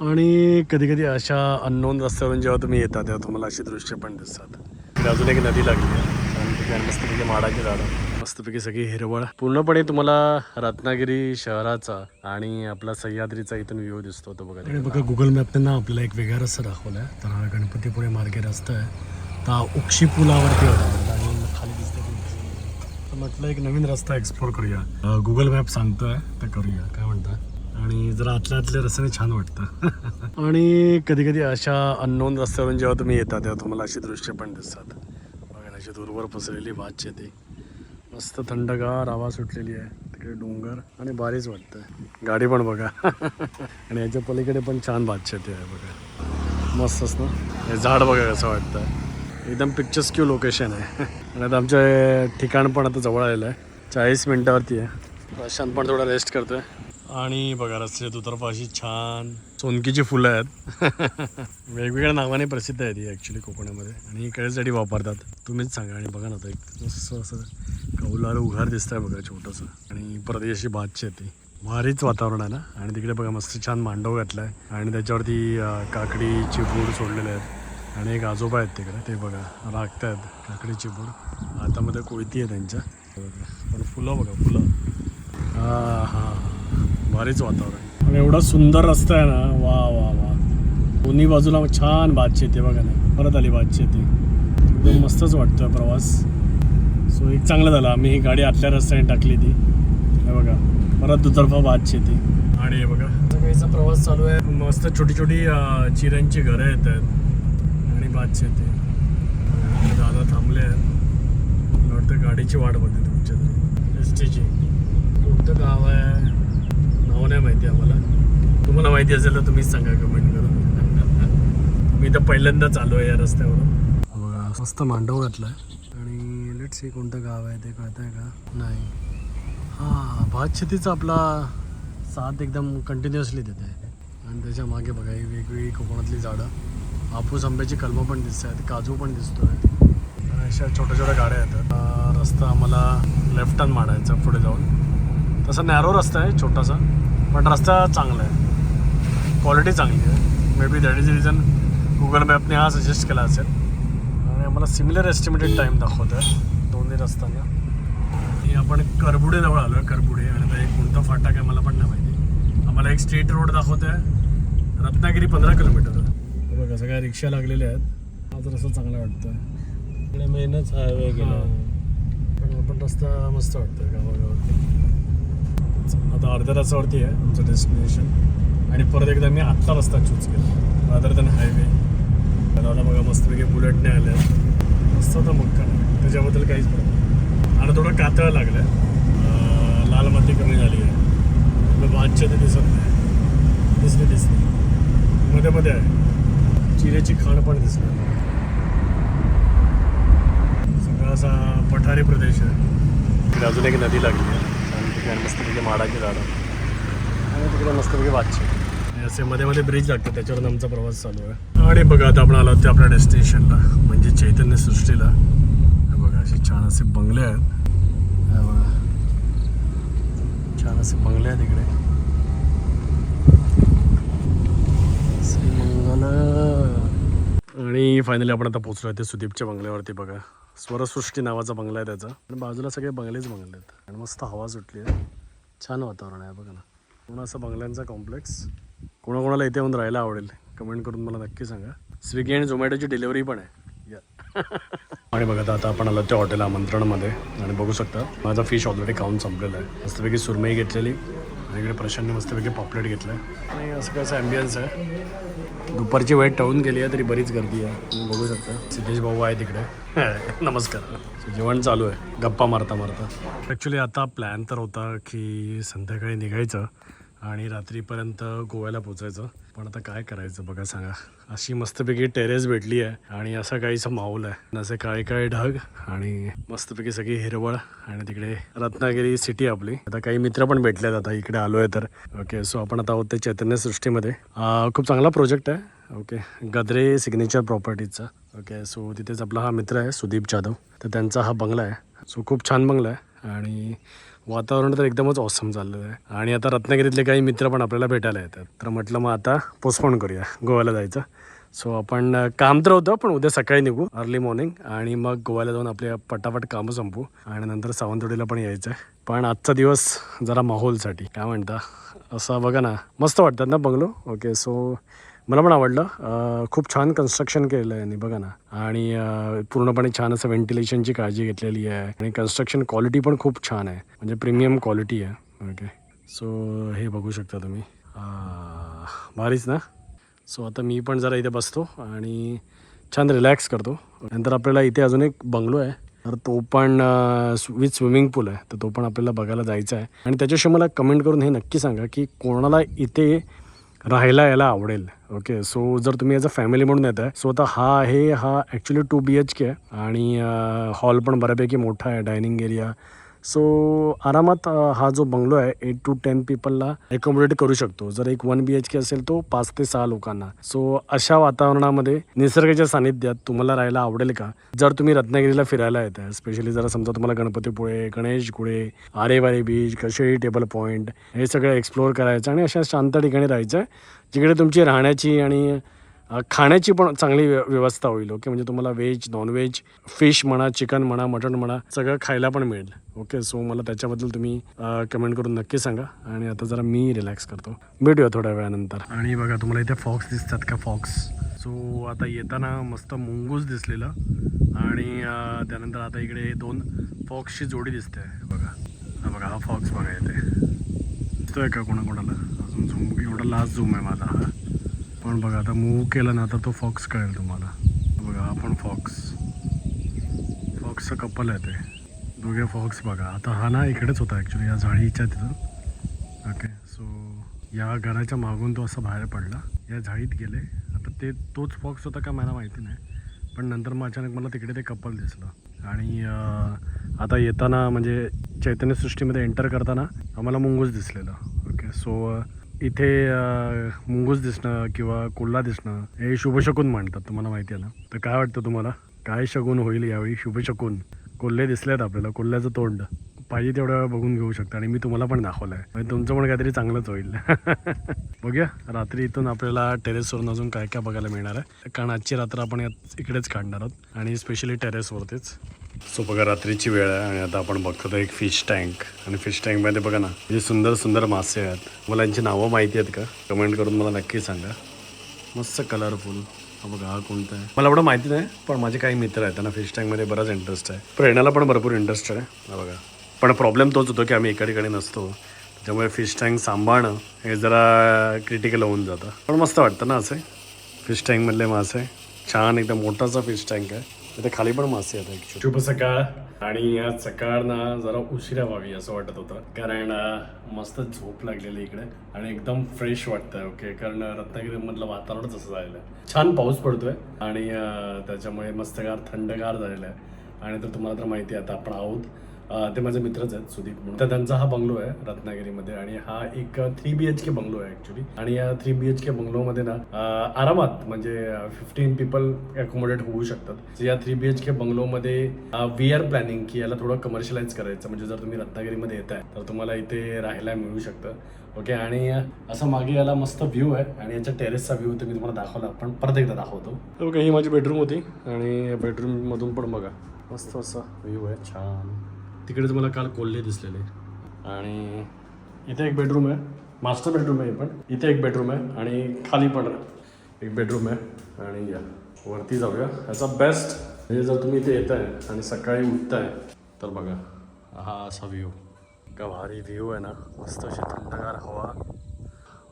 आणि कधी कधी अशा अननोन रस्त्यावरून जेव्हा तुम्ही येता तेव्हा तुम्हाला अशी दृश्य पण दिसतात. इकडे अजून एक नदी लागली आहे. मस्तपैकी माडाची झाडं. मस्तपैकी सगळी हिरवळ. पूर्णपणे तुम्हाला रत्नागिरी शहराचा आणि आपला सह्याद्रीचा इथून व्ह्यू दिसतो तो बघा. आणि बघा गुगल मॅपने ना आपल्याला एक वेगळा रस्ता दाखवला आहे तर हा गणपतीपुळे मार्गे रस्ता आहे. तर हा उक्षी पुलावरती होता आणि खाली दिसतो म्हटलं एक नवीन रस्ता एक्सप्लोर करूया. गुगल मॅप सांगतोय तर करूया. काय म्हणता? आणि जरा आतल्या आतल्या रस्त्याने छान वाटतं. आणि कधी कधी अशा अननोन रस्त्यावरून जेव्हा तुम्ही येता तेव्हा तुम्हाला अशी दृश्य पण दिसतात. बघा अशी दूरवर पसरलेली भात शेती मस्त थंडगार आवाज सुटलेली आहे. तिकडे डोंगर आणि भारीच वाटतं गाडी पण बघा. आणि याच्या पलीकडे पण छान भात शेती आहे बघा. मस्तच ना? हे झाड बघा कसं वाटतं एकदम पिक्चर्स क्यू लोकेशन आहे. आणि आता आमचं ठिकाण पण आता जवळ आलेलं आहे. चाळीस मिनटावरती आहे. प्रशांत पण थोडा रेस्ट करतोय. आणि बघा रस्ते दुतर्फा अशी छान सोनकीची फुलं आहेत. वेगवेगळ्या नावाने प्रसिद्ध आहेत ही ॲक्च्युली कोकणामध्ये. आणि ही कळ्यासाठी वापरतात. तुम्हीच सांगा आणि बघा ना एक मस्त असं कौलार उघार दिसत आहे बघा छोटंसं. आणि परत ही अशी भात शेती भारीच वातावरण आहे ना? आणि तिकडे बघा मस्त छान मांडव घातला आहे आणि त्याच्यावरती काकडी चिपूड सोडलेले आहेत. आणि एक आजोबा आहेत तिकडे ते बघा राखत आहेत काकडी चिपूड. हातामध्ये कोयती आहे त्यांच्या. पण फुलं बघा फुलं. हा हा भारीच वातावरण आणि एवढा सुंदर रस्ता आहे ना वा वा वा. दोन्ही बाजूला छान भात शेती बघा ना. परत आली भात शेती एकदम मस्तच वाटतोय प्रवास. सो एक चांगला झाला. आम्ही ही गाडी आतल्या रस्त्याने टाकली ती. हे बघा. परत दुतर्फा भात शेती आणि हे बघा. सकाळीचा प्रवास चालू आहे. मस्त छोटी छोटी चिऱ्यांची घरं येत आहेत. आणि भात शेती दादा थांबले आहेत. वाटतं गाडीची वाट बघते तुमच्या तरी. एस टीची कोणतं गाव आहे? नाव नाही माहिती आम्हाला. तुम्हाला माहिती असेल तर तुम्हीच सांगा कमेंट करून. मी तर पहिल्यांदाच आलो आहे या रस्त्यावरून. बघा मस्त मांडव घातलाय. आणि लेट्स सी कोणतं गाव आहे ते कळत आहे का? नाही. हां भात शेतीचा आपला साथ एकदम कंटिन्युअसली देते आणि त्याच्यामागे बघा ही वेगवेगळी कोकणातली झाडं. हापूस आंब्याची कलमं पण दिसत आहेत काजू पण दिसतोय. आहे अशा छोट्या छोट्या गाड्या येतात. रस्ता आम्हाला लेफ्ट टर्न मारायचा पुढे जाऊन. तसा नॅरो रस्ता आहे छोटासा. पण रस्ता चांगला आहे. क्वालिटी चांगली आहे. May be that is reason Google मॅपने हा सजेस्ट केला असेल. आणि आम्हाला सिमिलर एस्टिमेटेड टाईम दाखवत आहे दोन्ही रस्त्यांना. आणि आपण करबुडे जवळ आलो आहे करबुडे. आणि आता एक कोणता फाटा काय मला पण नाही माहिती. आम्हाला एक स्ट्रेट रोड दाखवत आहे रत्नागिरी पंधरा किलोमीटर आहे बघा सगळ्या रिक्षा लागलेल्या आहेत. हा तर असं चांगलं वाटतं इकडे मेनच हायवे गेला. पण पण रस्ता मस्त वाटतं गावागावात आता अर्ध्या तासावरती आहे आमचं डेस्टिनेशन. आणि परत एकदा मी आत्ता रस्ता चूज केला. रादर दॅन हायवे त्याला बघा मस्तपैकी बुलेटने आले मस्त होता मग त्याच्याबद्दल काहीच प्रॉब्लेम आणि थोडं कातळ लागलं आहे लाल माती कमी झाली आहे. आपलं भातच्या ते दिसत नाही. दिसली दिसली. मध्ये मध्ये आहे. चिऱ्याची खाण पण दिसली सगळा असा पठारी प्रदेश आहे. अजून एक नदी लागली आहे. तिकडे मस्तपैकी माडाची झाडं. आणि तिकडे मस्तपैकी आणि असे मध्ये मध्ये ब्रिज लागतं त्याच्यावरून आमचा प्रवास चालू आहे. आणि बघा आता आपण आलो ते आपल्या डेस्टिनेशनला म्हणजे चैतन्य सृष्टीला. बघा असे छान असे बंगले आहेत. छान असे बंगले आहेत इकडे. आणि फायनली आपण आता पोहोचलो आहे ते सुदीपच्या बंगल्यावरती बघा. स्वरसृष्टी नावाचा बंगला आहे त्याचा. आणि बाजूला सगळे बंगलेच बंगले आहेत. आणि मस्त हवा सुटली आहे. छान वातावरण आहे बघा ना. पूर्ण असं बंगल्यांचा कॉम्प्लेक्स कोणाकोणाला इथे येऊन राहायला आवडेल कमेंट करून मला नक्की सांगा. स्विगी आणि झोमॅटोची डिलिव्हरी पण आहे. या. आणि बघा आता आपण आलो त्या हॉटेल आमंत्रणामध्ये. आणि बघू शकता माझा फिश ऑलरेडी खाऊन संपलेला आहे. मस्तपैकी सुरमई घेतलेली. आणि इकडे प्रशांतने मस्तपैकी पॉपलेट घेतलं. आहे आणि असं कसं ॲम्बियन्स आहे. दुपारची वेळ टळून गेली आहे तरी बरीच गर्दी आहे. तुम्ही बघू शकता. सिद्धेश भाऊ आहे तिकडे नमस्कार. जेवण चालू आहे. गप्पा मारता मारता. ॲक्च्युली आता प्लॅन तर होता की संध्याकाळी निघायचं आणि रात्रीपर्यंत गोव्याला पोचायचं. पण आता काय करायचं बघा सांगा. अशी मस्तपैकी टेरेस भेटली आहे आणि असा काहीसा माहोल आहे. असे काय काय ढग आणि मस्तपैकी सगळी हिरवळ आणि तिकडे रत्नागिरी सिटी आपली. आता काही मित्र पण भेटलेत आता इकडे आलो आहे तर. ओके सो आपण आता आहोत ते चैतन्यसृष्टीमध्ये खूप चांगला प्रोजेक्ट आहे. ओके गद्रे सिग्नेचर प्रॉपर्टीजचा ओके सो तिथेच आपला हा मित्र आहे सुदीप जाधव. तर त्यांचा हा बंगला आहे. सो खूप छान बंगला आहे. आणि वातावरण तर एकदमच ऑसम चाललं आहे. आणि आता रत्नागिरीतले काही मित्र पण आपल्याला भेटायला येतात. तर म्हटलं मग आता पोस्टपोन करूया. गोव्याला जायचं. सो आपण काम तर होतं पण उद्या सकाळी निघू. अर्ली मॉर्निंग आणि मग गोव्याला जाऊन आपले पटापट कामं संपू. आणि नंतर सावंतवाडीला पण यायचं आहे. पण आजचा दिवस जरा माहोलसाठी. काय म्हणता? असं बघा ना. मस्त वाटतात ना बंगलो? ओके सो मला पण आवडलं. खूप छान कन्स्ट्रक्शन केलेलं आहे यांनी बघा ना. आणि पूर्णपणे छान असं व्हेंटिलेशनची काळजी घेतलेली आहे. आणि कन्स्ट्रक्शन क्वालिटी पण खूप छान आहे. म्हणजे प्रीमियम क्वालिटी आहे. ओके सो हे बघू शकता तुम्ही. भारीच ना? सो आता मी पण जरा इथे बसतो आणि छान रिलॅक्स करतो. नंतर आपल्याला इथे अजून एक बंगलो आहे. तर तो पण विथ स्विमिंग पूल आहे. तर तो पण आपल्याला बघायला जायचा आहे. आणि त्याच्याशी मला कमेंट करून हे नक्की सांगा की कोणाला इथे राहायला यायला आवडेल. ओके सो जर तुम्ही ॲज अ फॅमिली म्हणून येत आहे सो आता हा आहे हा actually two B H K आहे. आणि हॉल पण बऱ्यापैकी मोठा आहे डायनिंग एरिया सो आरामात हा जो बंगलो आहे एट टू टेन पीपलला अकोमोडेट करू शकतो. जर एक वन बी एच के असेल तो पाच ते सहा लोकांना. सो अशा वातावरणामध्ये निसर्गाच्या सानिध्यात तुम्हाला राहायला आवडेल का? जर तुम्ही रत्नागिरीला फिरायला येत आहे स्पेशली जर समजा तुम्हाला Ganpatipule Ganeshgule Aareware beach Kasheli table point हे सगळं एक्सप्लोअर करायचं आणि अशा शांत ठिकाणी राहायचं आहे जिकडे तुमची राहण्याची आणि खाण्याची पण चांगली व्य- व्यवस्था होईल ओके? म्हणजे तुम्हाला व्हेज नॉनव्हेज फिश म्हणा चिकन म्हणा मटण म्हणा सगळं खायला पण मिळेल ओके? सो मला त्याच्याबद्दल तुम्ही कमेंट करून नक्की सांगा आणि आता जरा मी रिलॅक्स करतो. भेटूया थोड्या वेळानंतर. आणि बघा तुम्हाला इथे फॉक्स दिसतात का फॉक्स? सो आता येताना मस्त मुंगूस दिसलेलं आणि त्यानंतर आता इकडे दोन फॉक्सची जोडी दिसते. बघा. हा बघा हा फॉक्स बघा येते दिसतोय का कोणाकोणाला? अजून झूम एवढा लास्ट झूम आहे माझा हा. पण बघा आता मूव केलं ना आता तो फॉक्स कळेल तुम्हाला. बघा आपण पण फॉक्स फॉक्सचं कपल आहे ते. दोघे फॉक्स बघा. आता हा ना इकडेच होता ॲक्च्युली या झाडीच्या तिथून ओके सो या घराच्या मागून तो असा बाहेर पडला. या झाडीत गेले. आता ते तोच फॉक्स होता का मला माहिती नाही. पण नंतर मग अचानक मला तिकडे ते कपल दिसलं. आणि आता येताना म्हणजे चैतन्यसृष्टीमध्ये एंटर करताना आम्हाला मुंगूस दिसलेलं. ओके सो इथे मुंगूस दिसणं किंवा कोल्हा दिसणं हे शुभशकून म्हणतात तुम्हाला माहिती आहे ना? तर काय वाटतं तुम्हाला? काय शकून होईल यावेळी शुभशकून कोल्हे दिसलेत आपल्याला कोल्ह्याचं तोंड. पाहिजे तेवढ्या वेळा बघून घेऊ शकता आणि मी तुम्हाला पण दाखवलं आहे म्हणजे तुमचं पण काहीतरी चांगलंच होईल. बघूया रात्री इथून आपल्याला टेरेसवरून अजून काय काय बघायला मिळणार आहे? कारण आजची रात्र आपण यात इकडेच काढणार आहोत आणि स्पेशली टेरेसवरतीच सो बघा रात्रीची वेळ आहे आणि आता आपण बघतो तर एक फिश टँक आणि फिश टँकमध्ये बघा ना जे सुंदर सुंदर मासे आहेत. मला यांची नावं माहिती आहेत का? कमेंट करून मला नक्की सांगा. मस्त कलरफुल हा बघा हा कोणता आहे? मला एवढं माहिती नाही पण माझे काही मित्र आहेत त्यांना फिश टँकमध्ये बराच इंटरेस्ट आहे. प्रेरणाला पण भरपूर इंटरेस्ट आहे. हा बघा. पण प्रॉब्लेम तोच होतो की आम्ही एका ठिकाणी नसतो. त्यामुळे फिश टँक सांभाळणं हे जरा क्रिटिकल होऊन जातं. पण मस्त वाटतं ना असे? फिश टँकमधले मासे. छान एकदम मोठासा फिश टँक आहे. तिथे खाली पण मासे आहेत शुभ सकाळ. आणि या सकाळ ना जरा उशिरा व्हावी असं वाटत होतं. कारण मस्त झोप लागलेली इकडे. आणि एकदम फ्रेश वाटतंय ओके कारण रत्नागिरीमधलं वातावरणच असं झालेलं आहे. छान पाऊस पडतोय. आणि त्याच्यामुळे मस्तगार थंडगार झालेलं आहे. आणि तर तुम्हाला तर माहिती आहे आता आपण आहोत ते माझे मित्रच आहेत सुदीप म्हणून. तर त्यांचा हा बंगलो आहे रत्नागिरीमध्ये आणि हा एक three B H K bungalow आहे ॲक्च्युली आणि या थ्री बी एच के बंगलोमध्ये ना आरामात म्हणजे फिफ्टीन पीपल अकोमोडेट होऊ शकतात. या थ्री बी एच के बंगलोमध्ये वी आर प्लॅनिंग की याला थोडं कमर्शियलाइज करायचं. म्हणजे जर तुम्ही रत्नागिरीमध्ये येत आहे तर तुम्हाला इथे राहायला मिळू शकतं. ओके आणि असं मागे याला मस्त व्ह्यू आहे. आणि याच्या टेरेसचा व्ह्यू तर मी तुम्हाला दाखवला. पण परत एकदा दाखवतो. ओके ही माझी बेडरूम होती. आणि बेडरूममधून पण बघा. मस्त असा व्ह्यू आहे. छान. तिकडेच मला काल कोल्हे दिसलेले. आणि इथे एक बेडरूम आहे. मास्टर बेडरूम आहे पण. इथे एक बेडरूम आहे आणि खाली पण एक बेडरूम आहे. आणि या वरती जाऊया. ह्याचा बेस्ट म्हणजे जर तुम्ही इथे येत आहे आणि सकाळी उठताय तर बघा हा असा व्ह्यू का भारी व्ह्यू आहे ना. मस्त अशी थंडगार हवा.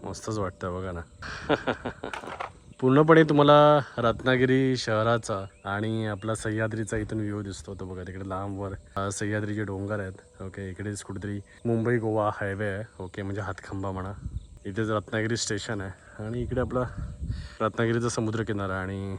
मस्तच वाटतं बघा ना. पूर्णपणे तुम्हाला रत्नागिरी शहराचा आणि आपला सह्याद्रीचा इथून व्ह्यू दिसतो तो बघा तिकडे लांबवर. सह्याद्रीचे डोंगर आहेत. ओके इकडेच कुठेतरी मुंबई गोवा हायवे आहे. ओके म्हणजे हातखंबा म्हणा. इथेच रत्नागिरी स्टेशन आहे. आणि इकडे आपला रत्नागिरीचा समुद्रकिनारा आणि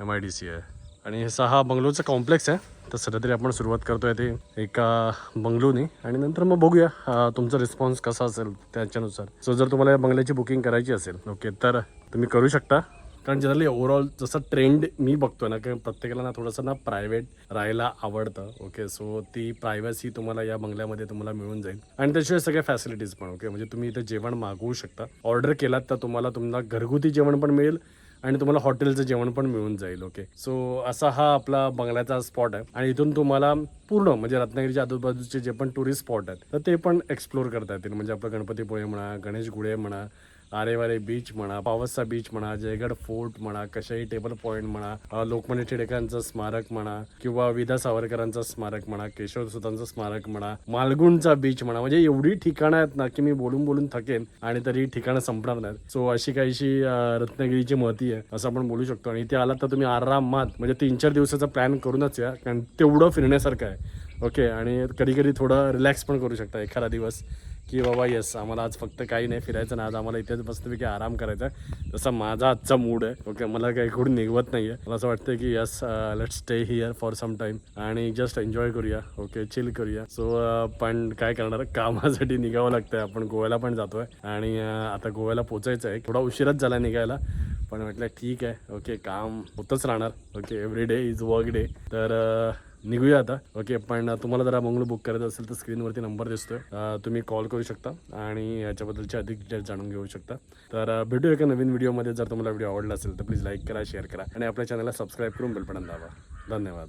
एम आय डी सी आहे. आणि हे सहा बंगलोचं कॉम्प्लेक्स आहे. तर सध्या तरी आपण सुरुवात करतोय ते एका बंगलोनी. आणि नंतर मग बघूया तुमचा रिस्पॉन्स कसा असेल त्याच्यानुसार. सो जर तुम्हाला या बंगल्याची बुकिंग करायची असेल ओके तर तुम्ही करू शकता. कारण जनरली ओव्हरऑल जसं ट्रेंड मी बघतोय ना की प्रत्येकाला ना थोडंसं ना प्रायव्हेट राहायला आवडतं ओके सो ती प्रायव्हसी तुम्हाला या बंगल्यामध्ये तुम्हाला मिळून जाईल. आणि त्याशिवाय सगळ्या फॅसिलिटीज पण ओके म्हणजे तुम्ही इथे जेवण मागवू शकता. ऑर्डर केलात तर तुम्हाला तुम्हाला घरगुती जेवण पण मिळेल आणि तुम्हाला हॉटेलचं जेवण पण मिळून जाईल ओके सो असा हा आपला बंगल्याचा स्पॉट आहे. आणि इथून तुम्हाला पूर्ण म्हणजे रत्नागिरीच्या आजूबाजूचे जे पण टुरिस्ट स्पॉट आहेत तर ते पण एक्सप्लोर करता येतील. म्हणजे आपलं गणपतीपुळे म्हणा गणेश गुळे म्हणा आरेवारे बीच म्हणा पावसा बीच म्हणा जयगड फोर्ट म्हणा कशाही टेबल पॉईंट म्हणा लोकमान्य टिळकांचं स्मारक म्हणा किंवा विदा सावरकरांचं स्मारक म्हणा केशव सुतांचं स्मारक म्हणा मालगुणचा बीच म्हणा म्हणजे एवढी ठिकाणं आहेत ना की मी बोलून बोलून थकेन आणि तरी ठिकाणं संपणार नाहीत. सो अशी काहीशी रत्नागिरीची महती आहे असं आपण बोलू शकतो. आणि इथे आलात तर तुम्ही आरामात म्हणजे तीन चार दिवसाचा प्लॅन करूनच या कारण तेवढं फिरण्यासारखं आहे. ओके आणि कधी कधी थोडं रिलॅक्स पण करू शकता एखादा दिवस. की बाबा येस आम्हाला आज फक्त काही नाही फिरायचं ना आज आम्हाला इथेच मस्तपैकी आराम करायचा. आहे तसा माझा आजचा मूड आहे ओके मला काही कुठून निघवत नाही आहे मला असं वाटतं की yes let stay here for some time आणि जस्ट एन्जॉय करूया ओके चिल करूया. सो uh, पण काय करणार कामासाठी निघावं लागतं आहे आपण गोव्याला पण जातो आहे आणि uh, आता गोव्याला पोचायचं आहे. थोडा उशीरच झाला निघायला पण म्हटलं ठीक आहे ओके काम होतच राहणार. Okay every day is work day तर uh, निघूया आता. ओके पण तुम्हाला जरा बंगलो बुक करायचं असेल तर स्क्रीनवरती नंबर दिसतोय. तुम्ही कॉल करू शकता आणि याच्याबद्दलचे अधिक डिटेल्स जाणून घेऊ शकता. तर भेटू एका नवीन व्हिडिओमध्ये जर तुम्हाला व्हिडिओ आवडला असेल तर प्लीज लाईक करा शेअर करा आणि आपल्या चॅनलला सबस्क्राईब करून बेल दाबा. धन्यवाद.